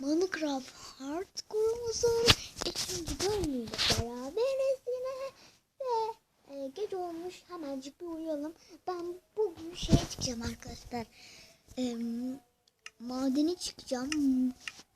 Minecraft Hardcore'umuzun ikinci bölümüyle beraberiz yine ve e, gece olmuş hemencik bir uyuyalım. Ben bugün şeye çıkacağım arkadaşlar. E, madene çıkacağım.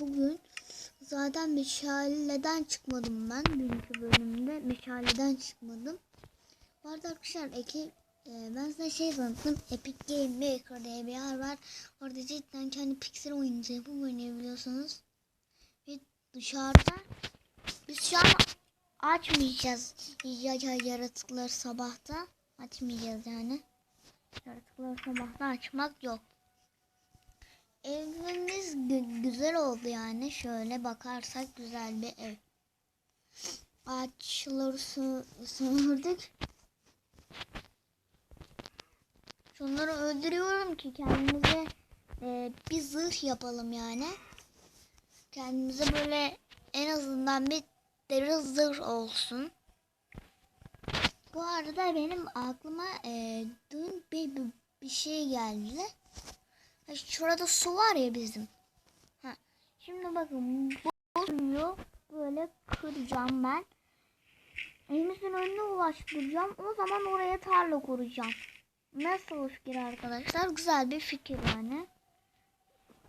Bugün zaten meşaleden çıkmadım ben. Dünkü bölümde meşaleden çıkmadım. Bu arada arkadaşlar Eki ben size şey sanırım Epic Game Maker diye bir yer var. Orada cidden kendi piksel oyununuzu yapıp oynayabiliyorsunuz. Ve dışarıda biz şu an açmayacağız ya, ya, yaratıkları sabahta. Açmayacağız yani. Yaratıkları sabahta açmak yok. Evimiz gü- güzel oldu yani. Şöyle bakarsak güzel bir ev. Ağaçları sö- Şunları öldürüyorum ki kendimize e, bir zırh yapalım yani. Kendimize böyle en azından bir deri zırh olsun. Bu arada benim aklıma e, dün bir, bir, bir şey geldi. Şurada su var ya bizim. Ha, şimdi bakın bu suyu böyle kıracağım ben. Evimizin önüne ulaştıracağım. O zaman oraya tarla kuracağım. Nasıl fikir arkadaşlar? Güzel bir fikir yani.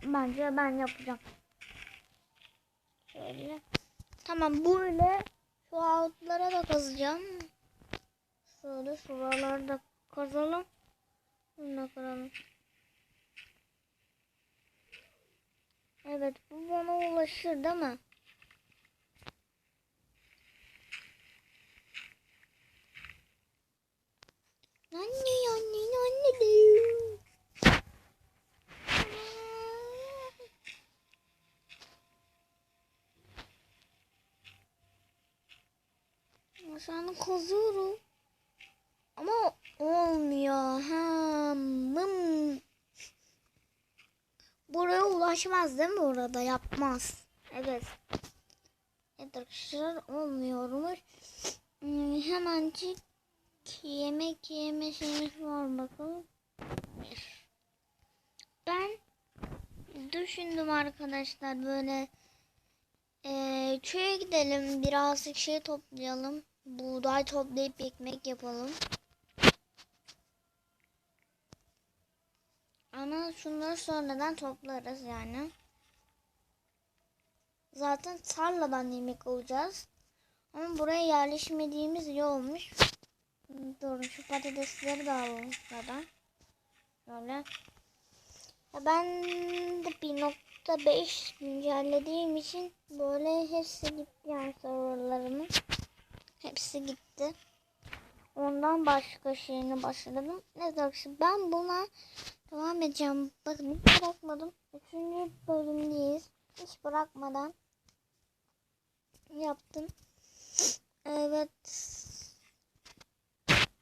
Bence ben yapacağım. Şöyle. Tamam böyle şu altlara da kazacağım. Şöyle şuraları da kazalım. Bunu da kıralım. Evet bu bana ulaşır değil mi? Anne anne diyor. Aşağını kazıyorum. Ama olmuyor. Ha. Buraya ulaşmaz değil mi orada? Yapmaz. Evet. Evet arkadaşlar olmuyormuş. Hmm, hemencik yemek yeme şeyimiz var bakalım. Ben düşündüm arkadaşlar böyle eee köye gidelim birazcık şey toplayalım. Buğday toplayıp ekmek yapalım. Ama şunları sonradan toplarız yani. Zaten tarladan yemek alacağız. Ama buraya yerleşmediğimiz iyi olmuş. Dur şu patatesleri de alalım şuradan. Şöyle. Ya ben de 1.5 güncellediğim için böyle hepsi gitti yani serverlarımın. Hepsi gitti. Ondan başka şeyine başladım. Ne arkadaşlar ben buna devam edeceğim. Bakın hiç bırakmadım. Üçüncü bölümdeyiz. Hiç bırakmadan yaptım. Evet.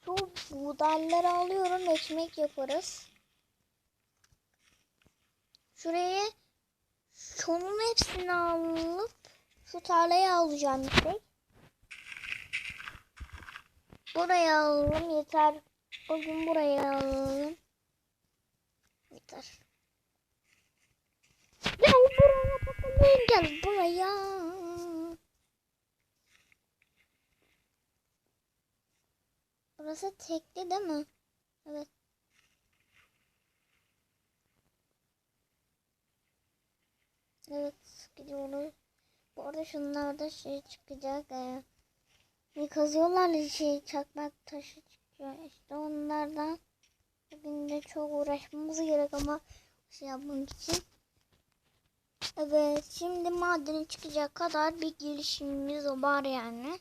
Şu buğdayları alıyorum. Ekmek yaparız. Şuraya şunun hepsini alıp şu tarlayı alacağım tek. Buraya alalım yeter. Bugün buraya alalım. Yeter. Gel buraya bakalım. Gel buraya. Burası tekli değil mi? Evet. Evet gidiyoruz. Bu arada şunlarda şey çıkacak. E, bir kazıyorlar şey çakmak taşı çıkıyor. İşte onlardan bugün de çok uğraşmamız gerek ama şey yapmak için. Evet şimdi madene çıkacak kadar bir gelişimimiz var yani.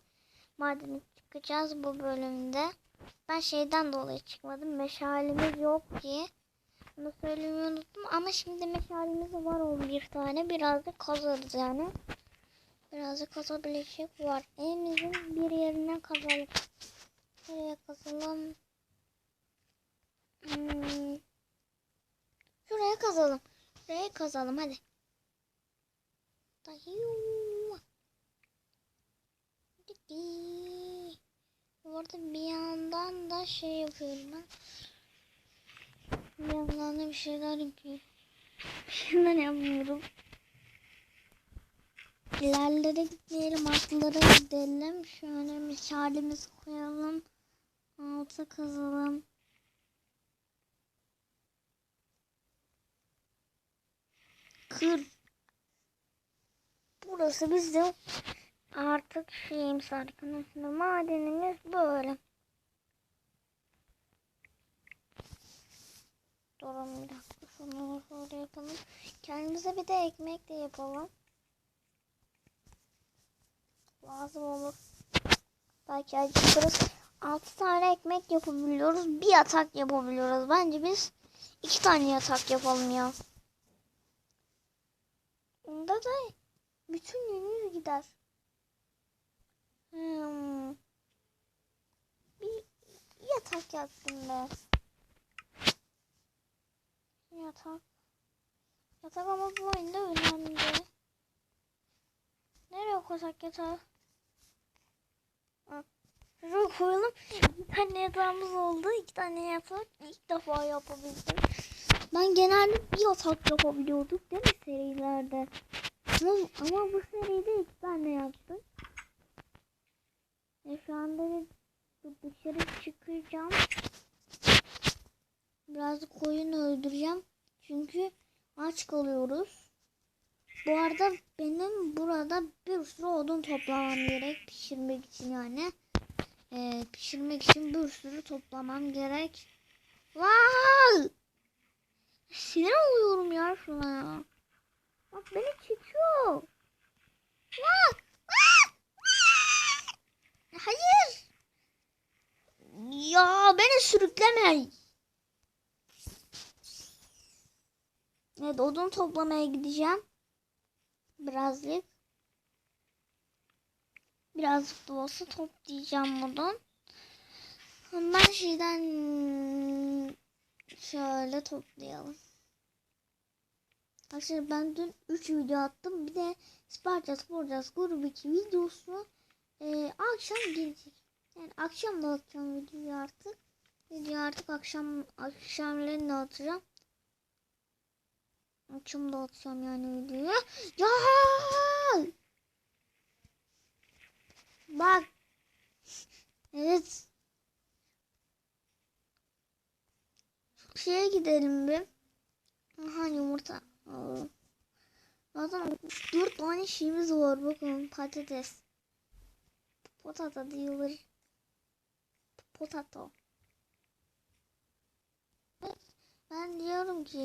Madene çıkacağız bu bölümde. Ben şeyden dolayı çıkmadım. Meşalemiz yok ki. Bunu söylemeyi unuttum ama şimdi meşalemiz var 11 tane. Birazcık kazarız yani. Birazcık kazabilecek var. Evimizin bir yerine kazalım. Nereye kazalım? Hmm. Şuraya kazalım. Şuraya kazalım hadi. Diki. Orada bir yandan da şey yapıyorum ben. Bir yandan da bir şeyler yapıyorum. Bir şeyler yapmıyorum. İlerlere gitmeyelim, atlara gidelim. Şöyle meşalemizi koyalım. Alta kazalım. Kır. Burası bizim artık şeyimiz arkadaşlar. Madenimiz böyle. Durun bir dakika. Şunu şöyle yapalım. Kendimize bir de ekmek de yapalım. Lazım olur. Belki acıkırız. 6 tane ekmek yapabiliyoruz. Bir yatak yapabiliyoruz. Bence biz iki tane yatak yapalım ya. Onda da bütün günümüz gider. Hmm. Bir yatak yaptım ben. Yatak. Yatak ama bu oyunda önemli. Nereye koysak yatağı? Şuraya koyalım. Bir tane yatağımız oldu. iki tane yatak. İlk defa yapabildim. Ben genelde bir yatak yapabiliyorduk değil mi serilerde? Ama, ama bu seride iki tane yaptık. E şu anda dışarı çıkacağım. Biraz koyun öldüreceğim. Çünkü aç kalıyoruz. Bu arada benim burada bir sürü odun toplamam gerek pişirmek için yani. Ee, pişirmek için bir sürü toplamam gerek. Vay! Sinir oluyorum ya şuna ya. Bak beni çekiyor. Vay! Hayır. Ya beni sürükleme. Evet odun toplamaya gideceğim. Birazcık. Birazcık da olsa toplayacağım odun. Ben şeyden şöyle toplayalım. Arkadaşlar ben dün 3 video attım. Bir de Sparta Sporcas grubu 2 videosu e, akşam gelecek. Yani akşam da atacağım videoyu artık. Video artık akşam akşamleyin de atacağım. Akşam da atacağım yani videoyu. Ya! Bak. Evet. Şeye gidelim bir. Aha yumurta. Oo. Zaten 4 tane şeyimiz var. Bakın patates. Potato diyorlar. Potato. Ben diyorum ki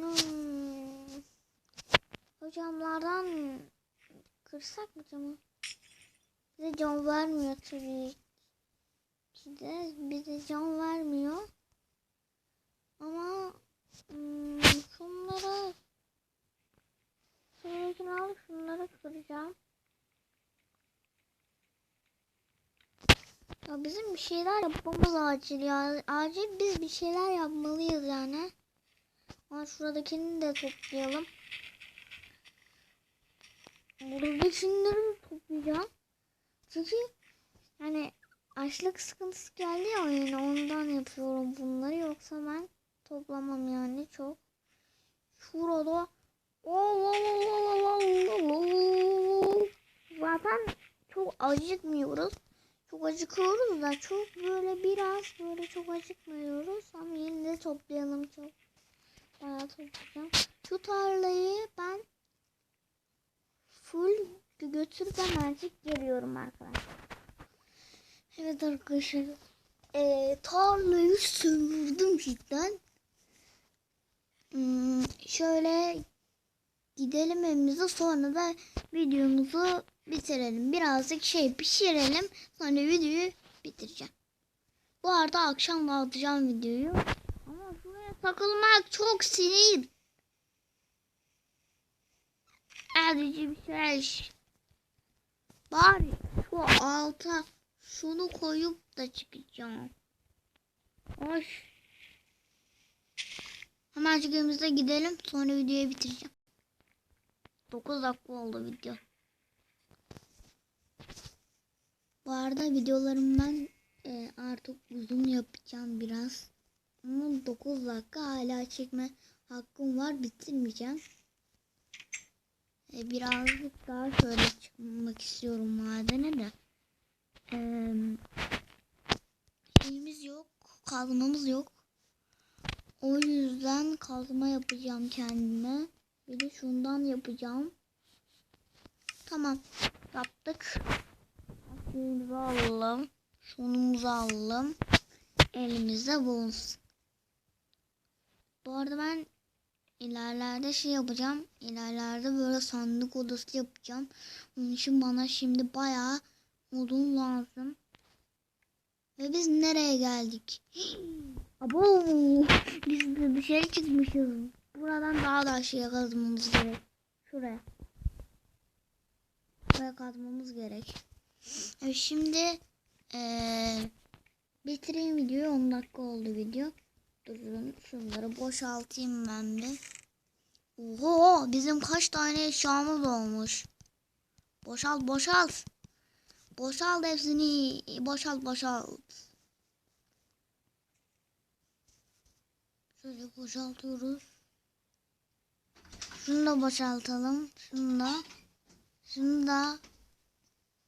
hmm, hocamlardan kırsak mı camı? Bize can vermiyor tabii ki de bize can vermiyor. Ama hmm, şunları şuradakini alıp şunları kıracağım. Ya bizim bir şeyler yapmamız acil ya. Acil biz bir şeyler yapmalıyız yani. Ama şuradakini de toplayalım. Buradakileri de toplayacağım. Çünkü yani açlık sıkıntısı geldi ya yani ondan yapıyorum bunları. Yoksa ben toplamam yani çok. Şurada zaten çok acıkmıyoruz. Çok acıkıyoruz da çok böyle biraz böyle çok acıkmıyoruz. Ama yine de toplayalım çok. Bayağı toplayacağım. Şu tarlayı ben full götürüp hemencik geliyorum arkadaşlar. Evet arkadaşlar. Ee, tarlayı sömürdüm cidden. Hmm, şöyle gidelim evimize sonra da videomuzu bitirelim. Birazcık şey pişirelim. Sonra videoyu bitireceğim. Bu arada akşam dağıtacağım videoyu. Ama şuraya takılmak çok sinir. Edici bir şey. Bari şu alta şunu koyup da çıkacağım. Hoş. Hemencik evimize gidelim. Sonra videoyu bitireceğim. 9 dakika oldu video. Bu arada videolarım ben e, artık uzun yapacağım biraz. Ama 9 dakika hala çekme hakkım var. Bitirmeyeceğim. E, birazcık daha şöyle çıkmak istiyorum madene de. Eee şeyimiz yok. Kazmamız yok. O yüzden kazma yapacağım kendime. Bir de şundan yapacağım. Tamam. Yaptık. Suyumuzu alalım. Şunumuzu alalım. Elimizde bulunsun. Bu arada ben ilerlerde şey yapacağım. İlerlerde böyle sandık odası yapacağım. Onun için bana şimdi bayağı odun lazım. Ve biz nereye geldik? Abo! Biz dışarı çıkmışız. Buradan daha da aşağıya kazmamız gerek. Şuraya. Buraya kazmamız gerek. Evet şimdi eee bitireyim videoyu. 10 dakika oldu video. Durun şunları boşaltayım ben bir. Oho bizim kaç tane eşyamız olmuş. Boşalt boşalt. Boşalt hepsini. Boşalt boşalt. Şöyle boşaltıyoruz. Şunu da boşaltalım. Şunu da. Şunu da.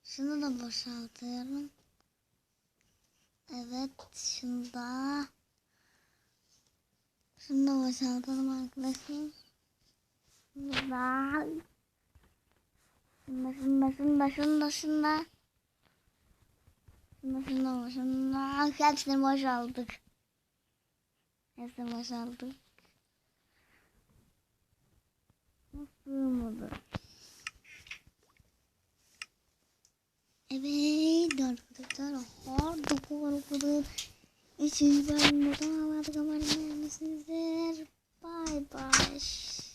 Şunu da boşaltıyorum. Evet. Şunu da. Şunu da boşaltalım arkadaşlar. Şunu da. Şunu da, şunu şunu da, şunu da, şunu da. Şunu da, şunu da, şunu da. Hepsini boşalttık. Hepsini boşalttık. Sığmadı. Evet arkadaşlar. Hard İçinizden buradan almadık ama Bye bye.